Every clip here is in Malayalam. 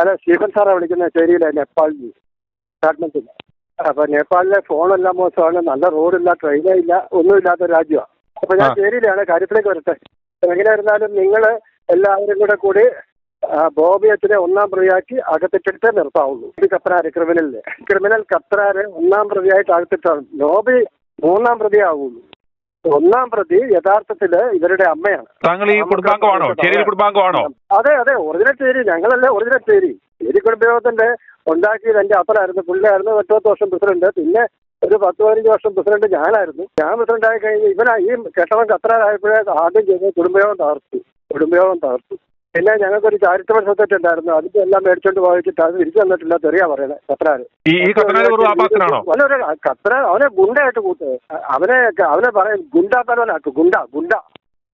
അല്ല സ്റ്റീഫൻ സാറാ വിളിക്കുന്നത് ചേരിയിലെ നേപ്പാളിൽ ഡിപ്പാർട്ട്മെന്റിൽ അപ്പൊ നേപ്പാളിലെ ഫോണെല്ലാം മോശമാണ്. നല്ല റോഡില്ല ട്രെയിനേ ഇല്ല ഒന്നുമില്ലാത്ത രാജ്യമാണ് അപ്പൊ ഞാൻ. ചേരിയിലാണ് കാര്യത്തിലേക്ക് വരട്ടെ. എങ്ങനെ ഇരുന്നാലും നിങ്ങൾ എല്ലാവരും കൂടെ കൂടി ബോബിയത്തിനെ ബോബി അച്ഛനെ ഒന്നാം പ്രതിയാക്കി അകത്തിട്ടിട്ടേ നിർത്താവുള്ളൂ ഇത് കത്രാര് ക്രിമിനലിൽ ക്രിമിനൽ കത്രാര് ഒന്നാം പ്രതിയായിട്ട് അകത്തിട്ടാണ്. ലോബി മൂന്നാം പ്രതിയാവുള്ളൂ ഒന്നാം പ്രതി യഥാർത്ഥത്തിൽ ഇവരുടെ അമ്മയാണ്. താങ്കൾ ഈ കുടുംബാംഗമാണോ? കുടുംബാംഗമാണോ? അതെ അതെ ഒറിജിനൽ ചേരി. ഞങ്ങളല്ലേ ഒറിജിനൽ ചേരി. ചേരി കുടുംബയോഗത്തിന്റെ ഉണ്ടാക്കിയത് എന്റെ അപ്പനായിരുന്നു. പുള്ളിയായിരുന്നു എട്ടൊത്ത് വർഷം പ്രസിഡന്റ്. പിന്നെ ഒരു പത്ത് പതിനഞ്ച് വർഷം പ്രസിഡന്റ് ഞാനായിരുന്നു. ഞാൻ പ്രസിഡന്റ് ആയി കഴിഞ്ഞ് ഇവനാ ഈ കെട്ടവൻ കത്രാറായപ്പോഴേ ആദ്യം ചെയ്തത് കുടുംബയോഗം തകർത്തു. കുടുംബയോഗം തകർത്തു. പിന്നെ ഞങ്ങൾക്കൊരു ചാരിറ്റബിൾ സൊസൈറ്റി ഉണ്ടായിരുന്നു. അതിന്റെ എല്ലാം മേടിച്ചോണ്ട് പോയിട്ട് അത് തിരിച്ചു തന്നിട്ടില്ല. തെറിയാ പറയുന്നത് കത്തനാര് ഈ കത്തന അവനെ ഗുണ്ടയായിട്ട് കൂട്ട്. അവനെ അവനെ പറയാൻ ഗുണ്ടാത്തലവനാക്കും ഗുണ്ട ഗുണ്ട.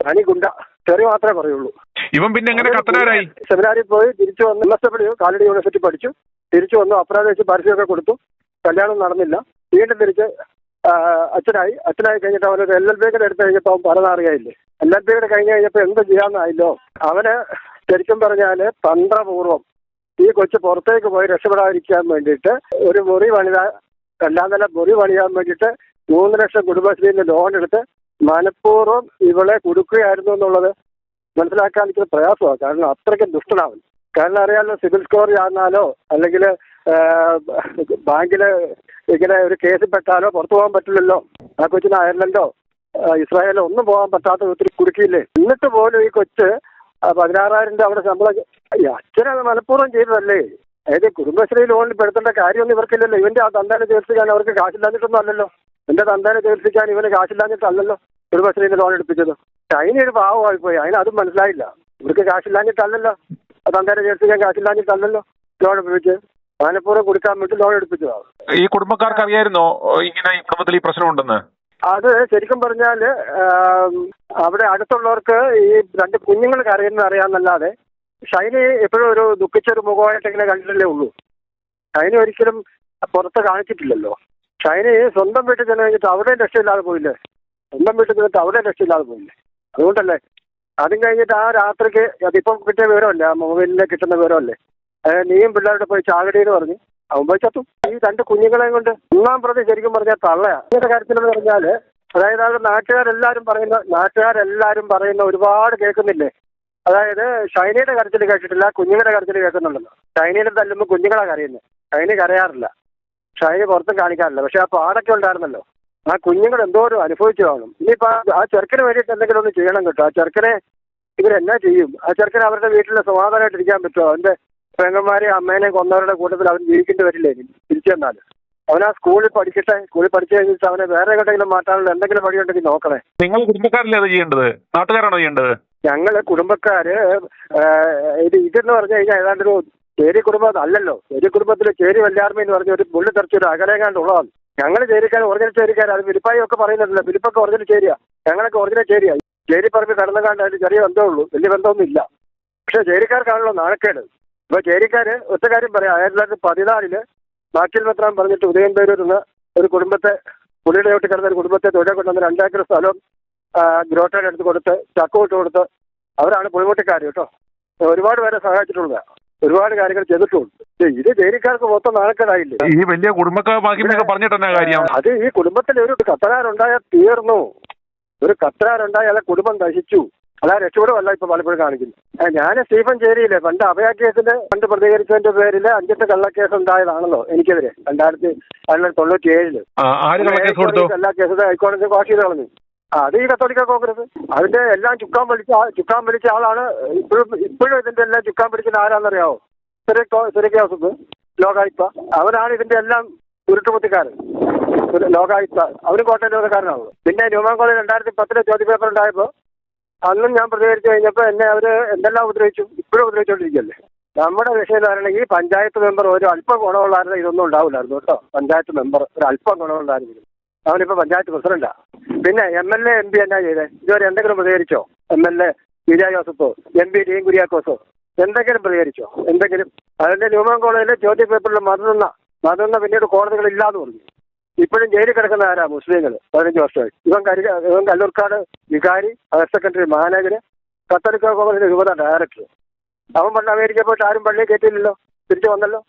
തനി ഗുണ്ട. തെറി മാത്രമേ പറയുള്ളൂ. ഇവൻ പിന്നെ എങ്ങനെ കത്തനാരായി? സെമിനാറിൽ പോയി തിരിച്ചു വന്ന് M S W Kalady university പഠിച്ചു. തിരിച്ചു വന്നു അപ്രാധ വെച്ച് പരസ്യമൊക്കെ കൊടുത്തു. കല്യാണം നടന്നില്ല. വീണ്ടും തിരിച്ച് അച്ഛനായി. അച്ഛനായി കഴിഞ്ഞിട്ട് അവനൊരു എൽ എൽ ബിയുടെ എടുത്ത് കഴിഞ്ഞപ്പോൾ അവൻ പരതറിയായില്ലേ എൽ എൽ ബിയുടെ കഴിഞ്ഞ് കഴിഞ്ഞപ്പോൾ എന്ത് ചെയ്യാമെന്നായില്ലോ അവന് ശരിക്കും പറഞ്ഞാൽ തന്ത്രപൂർവം ഈ കൊച്ചു പുറത്തേക്ക് പോയി രക്ഷപ്പെടാതിരിക്കാൻ വേണ്ടിയിട്ട് ഒരു മുറി പണിത രണ്ടാം നില മുറി പണിയാൻ വേണ്ടിയിട്ട് മൂന്ന് ലക്ഷം കുടുംബശ്രീയിൽ ലോൺ എടുത്ത് മനഃപൂർവം ഇവളെ കൊടുക്കുകയായിരുന്നു എന്നുള്ളത് മനസ്സിലാക്കാൻ എനിക്ക് പ്രയാസമാണ്. കാരണം അത്രയ്ക്ക് ദുഷ്ടനാവൻ കാരണം അറിയാലോ സിവിൽ സ്കോർ ആണെന്നാലോ അല്ലെങ്കിൽ ബാങ്കിൽ ഇങ്ങനെ ഒരു കേസിൽ പെട്ടാലോ പുറത്തു പോകാൻ പറ്റില്ലല്ലോ ആ കൊച്ചിന് അയർലൻഡോ ഇസ്രായേലോ ഒന്നും പോകാൻ പറ്റാത്ത ഒത്തിരി കുടുക്കിയില്ലേ? എന്നിട്ട് പോലും ഈ കൊച്ച് പതിനാറായിരം രൂപ അവിടെ ശമ്പളം അച്ഛനെ അച്ഛനത് മനഃപൂർവം ചെയ്തതല്ലേ? അതായത് കുടുംബശ്രീ ലോണിൽ പെടുത്തേണ്ട കാര്യമൊന്നും ഇവർക്കില്ലല്ലോ. ഇവന്റെ ആ തന്താനെ ചികിത്സിക്കാൻ അവർക്ക് കാശില്ലാഞ്ഞിട്ടൊന്നും അല്ലല്ലോ. എന്റെ തന്താനെ ചികിത്സിക്കാൻ ഇവന് കാശില്ലാഞ്ഞിട്ടല്ലല്ലോ കുടുംബശ്രീന്റെ ലോൺ എടുപ്പിച്ചത്. ഒരു പാവമായി പോയി. അതിന് അതും മനസ്സിലായില്ല. ഇവർക്ക് കാശില്ലാഞ്ഞിട്ടല്ലല്ലോ. തന്താനെ ചികിത്സിക്കാൻ കാശില്ലാഞ്ഞിട്ടല്ലല്ലോ ലോൺ എടുപ്പിച്ച്. മനഃപൂർവം കൊടുക്കാൻ വേണ്ടി ലോൺ എടുപ്പിച്ചതാണ് ഈ കുടുംബക്കാർക്ക് അറിയായിരുന്നോ? ഇങ്ങനെ ഈ കുടുംബത്തിൽ ഈ പ്രശ്നമുണ്ടെന്ന്? അത് ശരിക്കും പറഞ്ഞാൽ അവിടെ അടുത്തുള്ളവർക്ക് ഈ രണ്ട് കുഞ്ഞുങ്ങൾ കരയുന്നത് അറിയാമെന്നല്ലാതെ ഷൈനി എപ്പോഴും ഒരു ദുഃഖിച്ചൊരു മുഖമായിട്ട് ഇങ്ങനെ കണ്ടിട്ടല്ലേ ഉള്ളൂ. ഷൈനി ഒരിക്കലും പുറത്ത് കാണിച്ചിട്ടില്ലല്ലോ. ഷൈനി സ്വന്തം വീട്ടിൽ ചെന്ന് കഴിഞ്ഞിട്ട് അവിടെയും രക്ഷയില്ലാതെ പോയില്ലേ? സ്വന്തം വീട്ടിൽ ചെന്നിട്ട് അവിടെയും രക്ഷയില്ലാതെ പോയില്ലേ? അതുകൊണ്ടല്ലേ? അതും കഴിഞ്ഞിട്ട് ആ രാത്രിക്ക് അതിപ്പം കിട്ടിയ വിവരമല്ലേ? ആ മൊബൈലിൽ കിട്ടുന്ന വിവരമല്ലേ? നീയും പിള്ളേരുടെ പോയി ചാകടി പറഞ്ഞു അവൻ ഈ രണ്ട് കുഞ്ഞുങ്ങളെ കൊണ്ട് ഒന്നാം പ്രതി ശരിക്കും പറഞ്ഞാൽ തള്ളയാ. ഇങ്ങനത്തെ കാര്യത്തിലെന്ന് പറഞ്ഞാൽ അതായത് അത് നാട്ടുകാരെല്ലാരും പറയുന്ന നാട്ടുകാരെല്ലാരും പറയുന്ന ഒരുപാട് കേൾക്കുന്നില്ലേ? അതായത് ഷൈനയുടെ കരച്ചിൽ കേട്ടിട്ടില്ല കുഞ്ഞുങ്ങളുടെ കരച്ചിൽ കേൾക്കുന്നുണ്ടല്ലോ. ഷൈനയുടെ തല്ലുമ്പോൾ കുഞ്ഞുങ്ങളെ കരയുന്നത് ഷൈന കരയാറില്ല. ഷൈന പുറത്തും കാണിക്കാറില്ല. പക്ഷെ ആ പാടൊക്കെ ഉണ്ടായിരുന്നല്ലോ. ആ കുഞ്ഞുങ്ങൾ എന്തോരം അനുഭവിച്ചു കാണും. ഇനിയിപ്പോ ആ- ആ ചെറുക്കന് വേണ്ടിയിട്ട് എന്തെങ്കിലും ഒന്ന് ചെയ്യണം കേട്ടോ. ആ ചെറുക്കനെ ഇവരെന്നാ ചെയ്യും? ആ ചെറുക്കനെ അവരുടെ വീട്ടിൽ സമാധാനമായിട്ടിരിക്കാൻ പറ്റുമോ? അവന്റെ പെങ്ങന്മാരെയും അമ്മേനെയും കൊന്നവരുടെ കൂട്ടത്തിൽ അവൻ ജീവിക്കേണ്ടി വരില്ലേ? തിരിച്ചു വന്നാൽ. അവൻ ആ സ്കൂളിൽ പഠിക്കട്ടെ സ്കൂളിൽ പഠിച്ചു കഴിഞ്ഞിട്ട് അവനെ വേറെ എവിടെയെങ്കിലും മാറ്റാനുള്ള എന്തെങ്കിലും വഴി ഉണ്ടെങ്കിൽ നോക്കണേ. നിങ്ങൾ കുടുംബക്കാരല്ലേ അത് ചെയ്യേണ്ടത്? നാട്ടുകാരാണോ ചെയ്യേണ്ടത്? ഞങ്ങൾ കുടുംബക്കാര് ഇത് ഇതെന്ന് പറഞ്ഞു കഴിഞ്ഞാൽ ഏതാണ്ട് ഒരു ചേരി കുടുംബം അല്ലല്ലോ. ചേരി കുടുംബത്തിലെ ചേരി വല്ലാർമി എന്ന് പറഞ്ഞ ഒരു പുള്ളി തെറിച്ച് ഒരു അകലേകാണ്ട് ഉള്ളതാണ്. ഞങ്ങൾ ചേരിക്കാർ ഒറിജിനൽ ചേരിക്കാർ അത് വിരിപ്പായി ഒക്കെ പറയുന്നുണ്ടല്ലോ. വിരിപ്പൊക്കെ ഒറിജിനൽ ചേരിയാ. ഞങ്ങളൊക്കെ ഒറിജിനൽ ചേരിയാ. ചേരി പറമ്പ് കടന്നുകാണ്ട് അതിന് ചെറിയ ബന്ധമേ ഉള്ളൂ. വലിയ ബന്ധമൊന്നും ഇല്ല പക്ഷെ ചേരിക്കാർക്കാണല്ലോ നാണക്കേട്. ഇപ്പൊ ചേരിക്കാര് ഒറ്റ കാര്യം പറയാം. ആയിരത്തി തൊള്ളായിരത്തി പതിനാലിൽ ബാക്കിൽ മെത്രാൻ പറഞ്ഞിട്ട് ഉദയം നിന്ന് ഒരു കുടുംബത്തെ പുള്ളിയുടെ ഒട്ടി കിടന്ന ഒരു കുടുംബത്തെ തൊഴിലെ കൊണ്ടുവന്ന് രണ്ടേക്കർ സ്ഥലം ഗ്രോട്ടയുടെ അടുത്ത് കൊടുത്ത് ചക്ക ഇട്ട് കൊടുത്ത് അവരാണ് പുളിമുട്ടിക്കാർ കേട്ടോ. ഒരുപാട് പേരെ സഹായിച്ചിട്ടുള്ളത്. ഒരുപാട് കാര്യങ്ങൾ ചെയ്തിട്ടുണ്ട്. ഇത് ചേരിക്കാർക്ക് മൊത്തം നാണക്കേടായില്ലേ? ഈ വലിയ കുടുംബക്കാർ ബാക്കിയൊക്കെ പറഞ്ഞിട്ട് കാര്യം? അത് ഈ കുടുംബത്തിൽ ഒരു കത്തനാരുണ്ടായാൽ തീർന്നു. ഒരു കത്തനാരുണ്ടായാൽ ആ കുടുംബം നശിച്ചു. അതാ രക്ഷപ്പെടുമല്ല ഇപ്പൊ പലപ്പോഴും കാണിക്കുന്നത്. ഞാൻ സ്റ്റീഫൻ ചേരിയില്ലേ പണ്ട് അഭയ കേസിന് പണ്ട് പ്രതികരിച്ചതിന്റെ പേരിൽ അഞ്ചെട്ട് കള്ളക്കേസ് ഉണ്ടായതാണല്ലോ എനിക്കെതിരെ. രണ്ടായിരത്തി അതിൽ തൊണ്ണൂറ്റി ഏഴിൽ എല്ലാ കേസും ഹൈക്കോടതി വാഷ് ചെയ്ത് കളഞ്ഞു. അത് ഈ കത്തോലിക്ക കോൺഗ്രസ്. അതിന്റെ എല്ലാം ചുക്കാൻ പിടിച്ച ചുക്കാൻ പിടിച്ച ആളാണ് ഇപ്പോഴും ഇപ്പോഴും ഇതിന്റെ എല്ലാം ചുക്കാൻ പിടിക്കുന്ന ആരാന്നറിയാവോ? ജോസഫ് ലോകായുക്ത. അവനാണ് ഇതിന്റെ എല്ലാം ഉരുട്ടുമുത്തിക്കാരൻ ഒരു ലോകായുക്ത. അവന് കോട്ടയം ലോകക്കാരനാണ് പിന്നെ ന്യൂമാൻ കോളേജ് രണ്ടായിരത്തി പത്തിലെ ചോദ്യപേപ്പർ ഉണ്ടായപ്പോൾ അന്നും ഞാൻ പ്രതികരിച്ചു കഴിഞ്ഞപ്പോൾ എന്നെ അവർ എന്തെല്ലാം ഉപദ്രവിച്ചു? ഇപ്പോഴും ഉപദ്രവിച്ചുകൊണ്ടിരിക്കുകയല്ലേ നമ്മുടെ വിഷയം എന്ന് പറയണമെങ്കിൽ പഞ്ചായത്ത് മെമ്പർ ഒരു അല്പം ഗുണമുള്ളായിരുന്നു ഇതൊന്നും ഉണ്ടാവില്ലായിരുന്നു കേട്ടോ. പഞ്ചായത്ത് മെമ്പർ ഒരു അല്പം ഗുണമുള്ളായിരുന്നു അവനിപ്പോ പഞ്ചായത്ത് പ്രസിഡന്റാ. പിന്നെ M L A M P എന്നാ ചെയ്തേ? ഇതുവരെ എന്തെങ്കിലും പ്രതികരിച്ചോ? എം എൽ എ വിജയ ജോസഫോ എം പി ഡീൻ കുര്യാക്കോസോ? എന്തെങ്കിലും പ്രതികരിച്ചോ? എന്തെങ്കിലും? അതിന്റെ ന്യൂമാൻ കോളേജിലെ ചോദ്യ പേപ്പറിൽ മറന്നുന്ന മറന്നുന്ന പിന്നീട് കോടതികളില്ലാന്ന് പറഞ്ഞു. ഇപ്പോഴും ജയിലിൽ കിടക്കുന്ന ആരാ? മുസ്ലിങ്ങൾ. പതിനഞ്ച് വർഷമായി. ഇവൻ കരി ഇവൻ കല്ലൂർക്കാട് വികാരി ഹയർ സെക്കൻഡറി മാനേജര് കത്തോലിക്ക കോളേജിലെ രൂപത ഡയറക്ടർ അവൻ പണ്ട് അമേരിക്ക പോയിട്ട് ആരും പള്ളിയിൽ കയറ്റിയില്ലല്ലോ. തിരിച്ചു വന്നല്ലോ.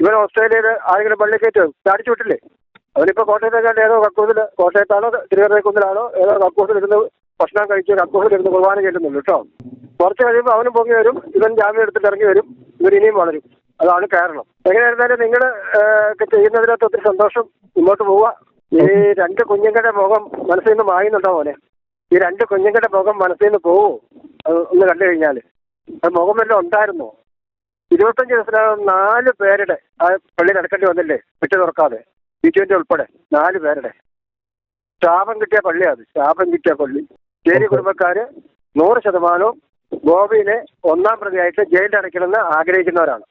ഇവൻ ഓസ്ട്രേലിയയിൽ ആരെങ്കിലും പള്ളിയിൽ കയറ്റോ? ചാടിച്ചു വിട്ടില്ലേ? അവനിപ്പോ കോട്ടയത്തേക്കാണ്ട് ഏതോ കക്കൂസിൽ കോട്ടയത്താണോ തിരുവനന്തപുരക്കുന്നിലാണോ ഏതോ കക്കൂസിലിരുന്ന് ഭക്ഷണം കഴിച്ച് കക്കൂസിലിരുന്ന് കുർബാന കേട്ടുന്നുള്ളൂ കേട്ടോ. കുറച്ച് കഴിയുമ്പോൾ അവനും പൊങ്ങി വരും ഇവൻ ജാമ്യം എടുത്തിട്ട് ഇറങ്ങി വരും ഇവർ ഇനിയും വളരും. അതാണ് കാരണം. എങ്ങനെയായിരുന്നാലും നിങ്ങൾ ഒക്കെ ചെയ്യുന്നതിനകത്ത് ഒത്തിരി സന്തോഷം മുന്നോട്ട് പോവുക ഈ രണ്ട് കുഞ്ഞുങ്ങളുടെ മുഖം മനസ്സിൽ നിന്ന് മായുന്നുണ്ടോ മോനെ? ഈ രണ്ട് കുഞ്ഞുങ്ങളുടെ മുഖം മനസ്സിൽ നിന്ന് പോവോ? അത് ഒന്ന് കണ്ടു കഴിഞ്ഞാൽ. അത് മുഖം വല്ലതും ഉണ്ടായിരുന്നോ? ഇരുപത്തഞ്ച് ദിവസത്തിനകം നാല് പേരുടെ ആ പള്ളി നടക്കേണ്ടി വന്നില്ലേ? വിട്ടു തുറക്കാതെ. ബിജുവിന്റെ ഉൾപ്പെടെ നാല് പേരുടെ. ശാപം കിട്ടിയ പള്ളിയാണ് ശാപം കിട്ടിയ പള്ളി. ചേരി കുടുംബക്കാര് നൂറ് ശതമാനവും ഗോപിനെ ഒന്നാം പ്രതിയായിട്ട് ജയിലിൽ അടയ്ക്കണമെന്ന് ആഗ്രഹിക്കുന്നവരാണ്.